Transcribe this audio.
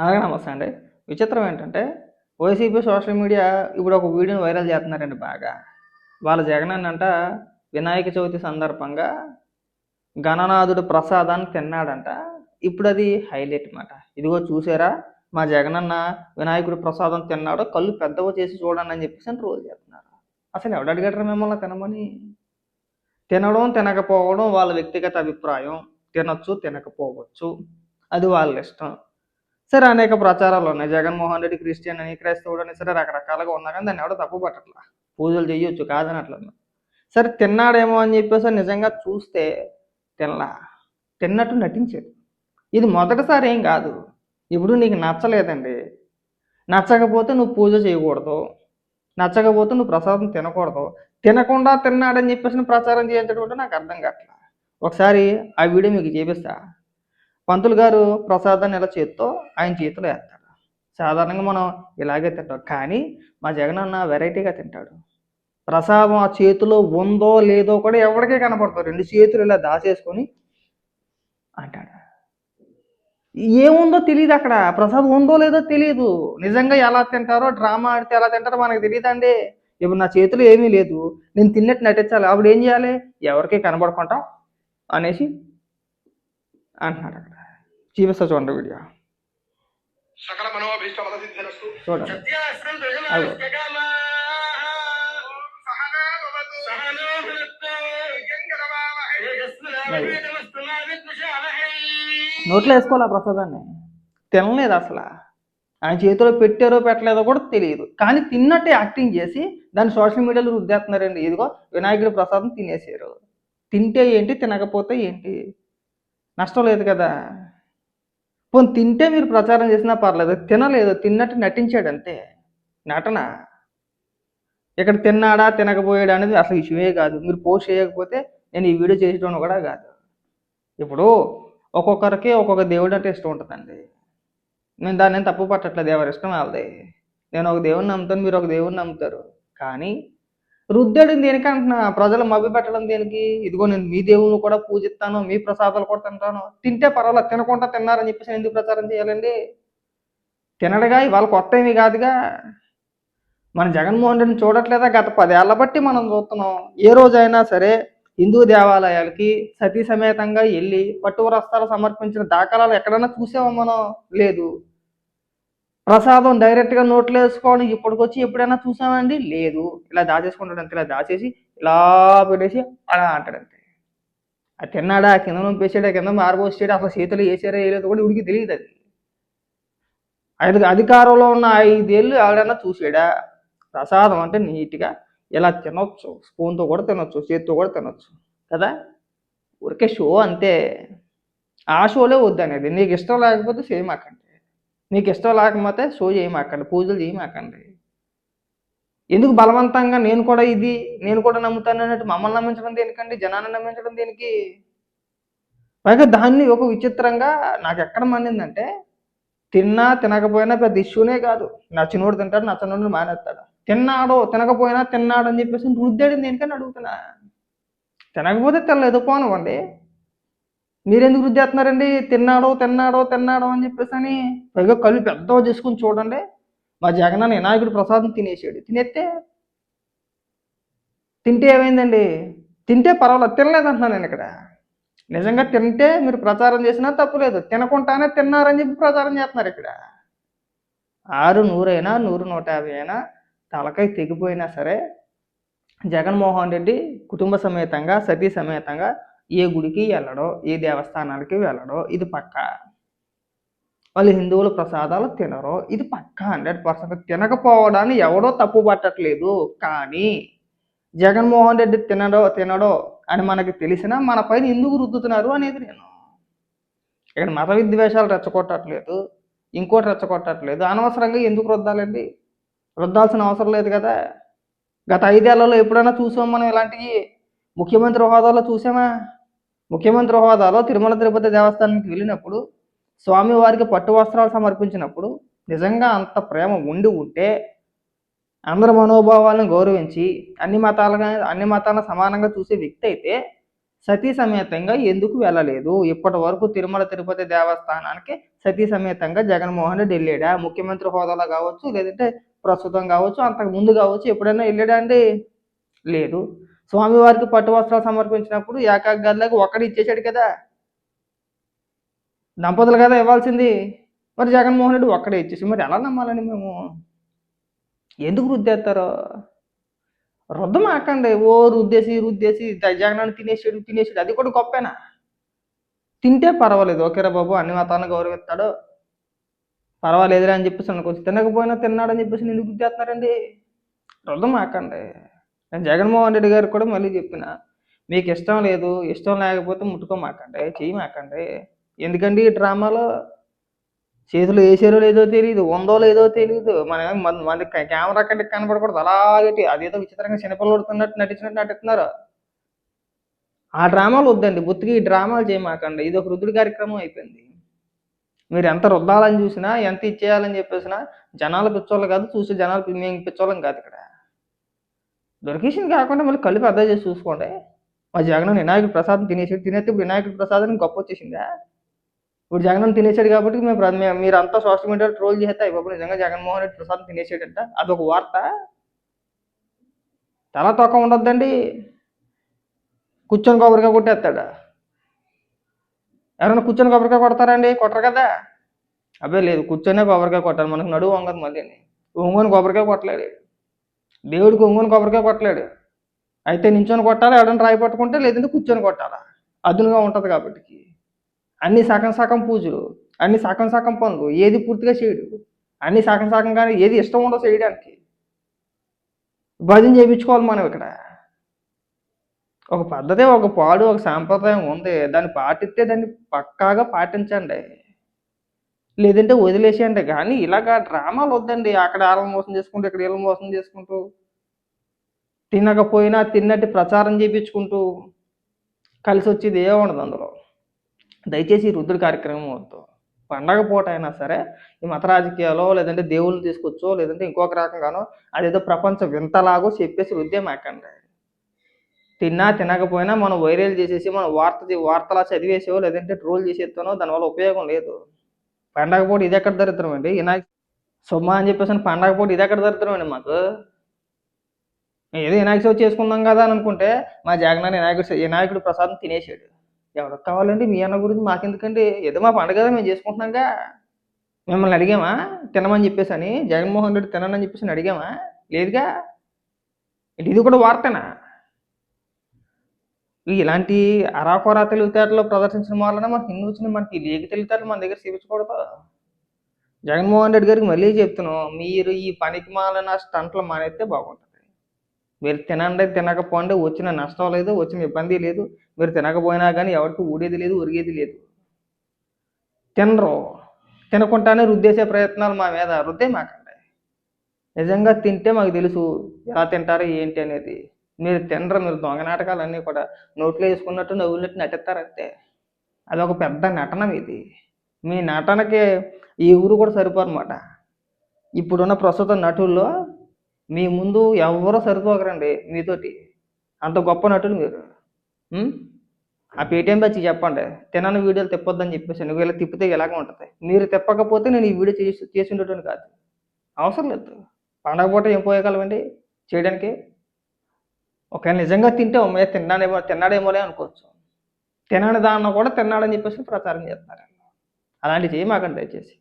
అలాగే నమస్తే అండి. విచిత్రం ఏంటంటే వైసీపీ సోషల్ మీడియా ఇప్పుడు ఒక వీడియోని వైరల్ చేస్తున్నారండి బాగా. వాళ్ళ జగన్ అంట వినాయక చవితి సందర్భంగా గణనాథుడు ప్రసాదాన్ని తిన్నాడంట. ఇప్పుడు అది హైలైట్ మాట ఇదిగో చూసారా మా జగనన్న వినాయకుడు ప్రసాదం తిన్నాడు కళ్ళు పెద్దగా చేసి చూడండి అని చెప్పేసి అని రోజు చేస్తున్నారు. అసలు ఎవడు అడిగారు మిమ్మల్ని తినమని? తినడం తినకపోవడం వాళ్ళ వ్యక్తిగత అభిప్రాయం. తినచ్చు తినకపోవచ్చు. అది వాళ్ళ ఇష్టం. సరే అనేక ప్రచారాలు ఉన్నాయి. జగన్మోహన్ రెడ్డి క్రిస్టియన్ అని క్రైస్తవుడు అని సరే రకరకాలుగా ఉన్నా కానీ దాన్ని ఎవడో తప్పు పట్టట్లా? పూజలు చేయొచ్చు అట్లా సరే తిన్నాడేమో అని చెప్పేసి నిజంగా చూస్తే తినలా? తిన్నట్టు నటించాడు. ఇది మొదటిసారి ఏం కాదు. ఇప్పుడు నీకు నచ్చలేదండి. నచ్చకపోతే నువ్వు పూజ చేయకూడదు. నచ్చకపోతే నువ్వు ప్రసాదం తినకూడదు. తినకుండా తిన్నాడని చెప్పేసి ప్రచారం చేయించడం నాకు అర్థం కావట్లా. ఒకసారి ఆ వీడియో మీకు చేపిస్తా. పంతులు గారు ప్రసాదాన్ని ఇలా చేత్తో ఆయన చేతిలో వేస్తాడు సాధారణంగా మనం ఇలాగే తింటాం. కానీ మా జగన్ అన్న వెరైటీగా తింటాడు. ప్రసాదం ఆ చేతిలో ఉందో లేదో కూడా ఎవరికే కనపడతారు రెండు చేతులు ఇలా దాచేసుకొని అంటాడు. ఏముందో తెలియదు అక్కడ. ప్రసాదం ఉందో లేదో తెలియదు నిజంగా ఎలా తింటారో డ్రామా ఆడితే ఎలా తింటారో మనకు తెలియదండి ఇప్పుడు నా చేతిలో ఏమీ లేదు. నేను తిన్నట్టు నటించాలి. అప్పుడు ఏం చేయాలి? ఎవరికి కనబడకుండా అనేసి అంటున్నాడు అక్కడ. చూపిస్తా చూడండి. వీడియో సకల సిద్ధిరస్తు సత్యాస్త్రం. నోట్లో వేసుకోవాలి ఆ ప్రసాదాన్ని? తినలేదు అసలు? ఆయన చేతిలో పెట్టారో పెట్టలేదో కూడా తెలియదు. కానీ తిన్నట్టే యాక్టింగ్ చేసి దాన్ని సోషల్ మీడియాలో రుద్దేస్తున్నారండి. ఇదిగో వినాయకుడి ప్రసాదం తినేసారు తింటే ఏంటి తినకపోతే ఏంటి? నష్టం లేదు కదా. పోనీ తింటే మీరు ప్రచారం చేసినా పర్లేదు తినలేదు తిన్నట్టు నటించాడు అంతే. నటన. ఇక్కడ తిన్నాడా తినకపోయాడా అనేది అసలు ఇష్యూయే కాదు. మీరు పోస్ట్ చేయకపోతే నేను ఈ వీడియో చేసేటోను కూడా కాదు. ఇప్పుడు ఒక్కొక్కరికి ఒక్కొక్క దేవుడు అంటే ఇష్టం ఉంటుందండి. నేను దాన్ని తప్పు పట్టట్లేదు ఎవరి ఇష్టం వాళ్ళది. నేను ఒక దేవుడిని నమ్ముతాను మీరు ఒక దేవుడిని నమ్ముతారు. కానీ రుద్దడం దేనికి అంటున్నా? ప్రజలు మభ్య పెట్టడం దేనికి? ఇదిగో నేను మీ దేవుని కూడా పూజిస్తాను మీ ప్రసాదాలు కూడా తింటాను. తింటే పర్వాలేదు తినకుండా తిన్నారని చెప్పేసి ఎందుకు ప్రచారం చేయాలండి? తినడగా ఇవాళ కొత్త ఏమీ కాదుగా. మన జగన్మోహన్ రెడ్డిని చూడట్లేదా? గత పదేళ్ళ బట్టి మనం చూస్తున్నాం. ఏ రోజైనా సరే హిందూ దేవాలయాలకి సతీ సమేతంగా వెళ్ళి పట్టు వస్త్రాలు సమర్పించిన దాఖలాలు ఎక్కడైనా చూసామో మనం? లేదు. ప్రసాదం డైరెక్ట్గా నోట్లో వేసుకోండి ఇప్పటికొచ్చి ఎప్పుడైనా చూసామండి? లేదు. ఇలా దాచేసుకుంటాడు అంతే. ఇలా దాచేసి ఇలా పెట్టేసి అలా అంటాడు అంతే. అది తిన్నాడా? కింద పంపేసాడా కింద మారిపోసాడు అసలు చేతులు వేసారా? వేయలేదు కూడా ఉడికి తెలియదు అది. ఐదు అధికారంలో ఉన్న ఐదేళ్ళు ఎవరైనా చూసాడా? ప్రసాదం అంటే నీట్గా ఇలా తినొచ్చు? స్పూన్తో కూడా తినొచ్చు. చేతితో కూడా తినొచ్చు. కదా? ఊరికే షో అంతే. ఆ షోలే వద్దనేది. నీకు ఇష్టం లేకపోతే సేమ్ అక్కడ నీకు ఇష్టం లేకపోతే షో చేయమాకండి పూజలు చేయమాకండి. ఎందుకు బలవంతంగా నేను కూడా ఇది నేను కూడా నమ్ముతాను అన్నట్టు మమ్మల్ని నమ్మించడం దేనికండి? జనాన్ని నమ్మించడం దేనికి? పైగా దాన్ని ఒక విచిత్రంగా నాకు ఎక్కడ మండిందంటే తిన్నా తినకపోయినా పెద్ద ఇష్యూనే కాదు. నచ్చినోడు తింటాడు నచ్చనోడు మానేస్తాడు. తిన్నాడో తినకపోయినా తిన్నాడు అని చెప్పేసి రుద్దాడు దేనికని అడుగుతున్నా? తినకపోతే తినలేదు పోనివ్వండి. మీరెందుకు వృద్ధి చేస్తున్నారండి? తిన్నాడో తిన్నాడో తిన్నాడో అని చెప్పేసి అని పైగా కళ్ళు పెద్దగా చేసుకుని చూడండి. మా జగనన్న వినాయకుడు ప్రసాదం తినేసాడు. తినేస్తే తింటే ఏమైందండి? తింటే పర్వాలేదు తినలేదంటున్నాను నేను ఇక్కడ. నిజంగా తింటే మీరు ప్రచారం చేసినా తప్పులేదు తినకుండానే తిన్నారని చెప్పి ప్రచారం చేస్తున్నారు ఇక్కడ. ఆరు నూరైనా నూరు నూట యాభై అయినా తలకాయ తెగిపోయినా సరే జగన్మోహన్ రెడ్డి కుటుంబ సమేతంగా సతీ సమేతంగా ఏ గుడికి వెళ్ళడో ఏ దేవస్థానాలకి వెళ్ళడో ఇది పక్క. వాళ్ళు హిందువుల ప్రసాదాలు తినరో ఇది పక్క హండ్రెడ్ పర్సెంట్ తినకపోవడాన్ని ఎవడో తప్పు పట్టట్లేదు. కానీ జగన్మోహన్ రెడ్డి తినడో తినడో అని మనకి తెలిసినా మన పైన ఎందుకు రుద్దుతున్నారు అనేది నేను. ఇక్కడ మత విద్వేషాలు రెచ్చగొట్టట్లేదు ఇంకోటి రెచ్చగొట్టట్లేదు. అనవసరంగా ఎందుకు రుద్దాలండి? రుద్దాల్సిన అవసరం లేదు కదా. గత ఐదేళ్ళలో ఎప్పుడైనా చూసాం మనం ఇలాంటివి? ముఖ్యమంత్రి హోదాలో చూసామా? ముఖ్యమంత్రి హోదాలో తిరుమల తిరుపతి దేవస్థానానికి వెళ్ళినప్పుడు స్వామివారికి పట్టు వస్త్రాలు సమర్పించినప్పుడు నిజంగా అంత ప్రేమ ఉండి ఉంటే అందరి మనోభావాలను గౌరవించి అన్ని మతాలుగా అన్ని మతాలను సమానంగా చూసే వ్యక్తి అయితే సతీ సమేతంగా ఎందుకు వెళ్ళలేదు? ఇప్పటి వరకు తిరుమల తిరుపతి దేవస్థానానికి సతీ సమేతంగా జగన్మోహన్ రెడ్డి వెళ్ళాడా? ముఖ్యమంత్రి హోదాలో కావచ్చు లేదంటే ప్రస్తుతం కావచ్చు అంతకు ముందు కావచ్చు ఎప్పుడైనా వెళ్ళాడా అండి? లేదు. స్వామివారికి పట్టు వస్త్రాలు సమర్పించినప్పుడు ఏకాక్ గదిలోకి ఒక్కడు ఇచ్చేసాడు కదా. దంపతులు కదా ఇవ్వాల్సింది. మరి జగన్మోహన్ రెడ్డి ఒక్కడే ఇచ్చేసి మరి ఎలా నమ్మాలండి మేము? ఎందుకు రుద్దేస్తారు రుద్దమాకండి ఓ రుద్దేసి రుద్దేసి జగనాన్ని తినేసాడు తినేసాడు. అది కూడా గొప్పేనా? తింటే పర్వాలేదు. ఓకేరా బాబు అన్ని మతాలను గౌరవిస్తాడు. పర్వాలేదురా అని చెప్పేసి అనుకోవచ్చు. తినకపోయినా తిన్నాడని చెప్పేసి నేను ఎందుకు వృద్ధం రుద్దమాకండి నేను జగన్మోహన్ రెడ్డి గారికి కూడా మళ్ళీ చెప్పిన మీకు ఇష్టం లేదు ఇష్టం లేకపోతే ముట్టుకోమాకండి చేయమాకండి. ఎందుకండి ఈ డ్రామాలో చేతులు వేసారో లేదో తెలియదు ఉందో లేదో తెలియదు మన మన- కెమెరా కంటే కనపడకూడదు అలాగే అదేదో విచిత్రంగా చిన్నపిల్లడుతున్నట్టు నటించినట్టు నటిస్తున్నారు. ఆ డ్రామాలు వద్దండి బుత్తికి ఈ డ్రామాలు చేయమాకండి. ఇది ఒక రుద్రుడి కార్యక్రమం అయిపోయింది. మీరు ఎంత రుద్దాలని చూసినా ఎంత ఇచ్చేయాలని చెప్పేసినా జనాలు పిచ్చోళ్ళు కాదు చూసి జనాలు మేము పిచ్చోళ్ళం కాదు ఇక్కడ. దొరికేసింది కాకుండా మళ్ళీ కళ్ళు పెద్ద చేసి చూసుకోండి. మా జగన్ వినాయకుడు ప్రసాదం తినేసాడు. తినేస్తే ఇప్పుడు వినాయకుడి ప్రసాదం గొప్ప వచ్చేసిందా? ఇప్పుడు జగన్ తినేసాడు కాబట్టి మేము మీరు అంతా మీరంతా సోషల్ మీడియాలో ట్రోల్ చేస్తే అయిపోయి నిజంగా జగన్మోహన్ రెడ్డి ప్రసాదం తినేసాడంట. అదొక వార్త. తల తొక్క ఉండొద్దండి. కూర్చొని కొబ్బరికాయ కొట్టేస్తాడు? ఎవరైనా కూర్చొని కొబ్బరికాయ కొడతారండి? కొట్టరు కదా? అబ్బే లేదు కూర్చొనే కొబ్బరికాయ కొట్టాలి. మనకు నడువు వంగదు మళ్ళీ ఒంగోని కొబ్బరికాయ కొట్టలేడు. దేవుడు గొంగుని కొబ్బరికాయ కొట్టలేడు. అయితే నించొని కొట్టాలి? ఎవడని రాయి పట్టుకుంటే లేదంటే కూర్చొని కొట్టాలా? అదునుగా ఉంటుంది కాబట్టి అన్ని సగం సగం పూజలు అన్ని సగం సగం పనులు ఏది పూర్తిగా చేయడు. అన్ని సగం సగం కానీ ఏది ఇష్టం ఉండదు చేయడానికి. భజన చేయించుకోవాలి మనం ఇక్కడ. ఒక పద్ధతి ఒక పాడు ఒక సాంప్రదాయం ఉంది. దాన్ని పాటిస్తే దాన్ని పక్కాగా పాటించండి. లేదంటే వదిలేసేయండి. కానీ ఇలాగా డ్రామాలు వద్దండి. అక్కడ వాళ్ళని మోసం చేసుకుంటూ ఇక్కడ వీళ్ళని మోసం చేసుకుంటూ. తినకపోయినా తిన్నట్టు ప్రచారం చేయించుకుంటూ కలిసి వచ్చేది ఏ ఉండదు అందులో. దయచేసి ఈ రుద్రుడి కార్యక్రమం వద్దు. పండగ పూట అయినా సరే ఈ మత రాజకీయాలో లేదంటే దేవుళ్ళు తీసుకొచ్చో లేదంటే ఇంకొక రకంగానో అదేదో ప్రపంచం వింతలాగో చెప్పేసి రుద్దే మాకండి. తిన్నా తినకపోయినా మనం వైరల్ చేసేసి మనం వార్త వార్తలా చదివేసో లేదంటే ట్రోల్ చేసేస్తానో దానివల్ల ఉపయోగం లేదు. పండగ పూట ఇది ఎక్కడ దరిద్రం అండి వినాయక సొమ్మ అని చెప్పేసి పండగ పూట ఇది ఎక్కడ దరిద్రం అండి మాకు ఏదో వినాయక చవితి చేసుకుందాం కదా అని అనుకుంటే మా జగన్ వినాయకుడు వినాయకుడు ప్రసాదం తినేసాడు. ఎవరికి కావాలండి? మీ అన్న గురించి మాకెందుకండి? ఏదో మా పండుగ కదా మేము చేసుకుంటున్నాంగా. మిమ్మల్ని అడిగామా? తినమని చెప్పేసి అని జగన్మోహన్ రెడ్డి తినని చెప్పేసి అని అడిగామా? లేదుగా? ఇది కూడా వార్తనా? ఇలాంటి అరాకొరా తెలివితేటలు ప్రదర్శించడం వలన మనకి వచ్చిన మనకి లేక తెలివితేటలు మన దగ్గర చూపించకూడదు. జగన్మోహన్ రెడ్డి గారికి మళ్ళీ చెప్తున్నాం మీరు ఈ పనికి మాలిన స్టంట్లు మానేస్తే బాగుంటుంది. మీరు తినండి తినకపోండి వచ్చిన నష్టం లేదు వచ్చిన ఇబ్బంది లేదు. మీరు తినకపోయినా కానీ ఎవరికి ఊడేది లేదు ఉరిగేది లేదు. తినరు. తినకుండానే రుద్దేసే ప్రయత్నాలు మా మీద రుద్దే మాకండి. నిజంగా తింటే మాకు తెలుసు ఎలా తింటారు ఏంటి అనేది. మీరు తినరు మీరు దొంగ నాటకాలు అన్నీ కూడా నోట్లో వేసుకున్నట్టు నవ్వులట్టు నటిస్తారంతే అదొక పెద్ద నటన ఇది. మీ నటనకి ఈ ఊరు కూడా సరిపోరన్నమాట ఇప్పుడున్న ప్రస్తుత నటుల్లో మీ ముందు ఎవరో సరిపోకరండి మీతోటి. అంత గొప్ప నటులు మీరు. ఆ పేటీఎం బ్యాచ్ చెప్పండి. తినని వీడియోలు తిప్పొద్దని చెప్పేసి నువ్వు ఇలా తిప్పితే ఇలాగే ఉంటుంది. మీరు తిప్పకపోతే నేను ఈ వీడియో చేసి చేసి ఉండేటోని కాదు. అవసరం లేదు. పండగ పూట ఏం పోయగలవండి చేయడానికి? ఒకవేళ నిజంగా తింటే ఉమ్మయ్య తిన్నాడేమో తిన్నాడేమోలే అనుకోవచ్చు. తినని దాన్ని కూడా తిన్నాడని చెప్పేసి ప్రచారం చేస్తున్నారు అలాంటివి చేయమాకండి దయచేసి.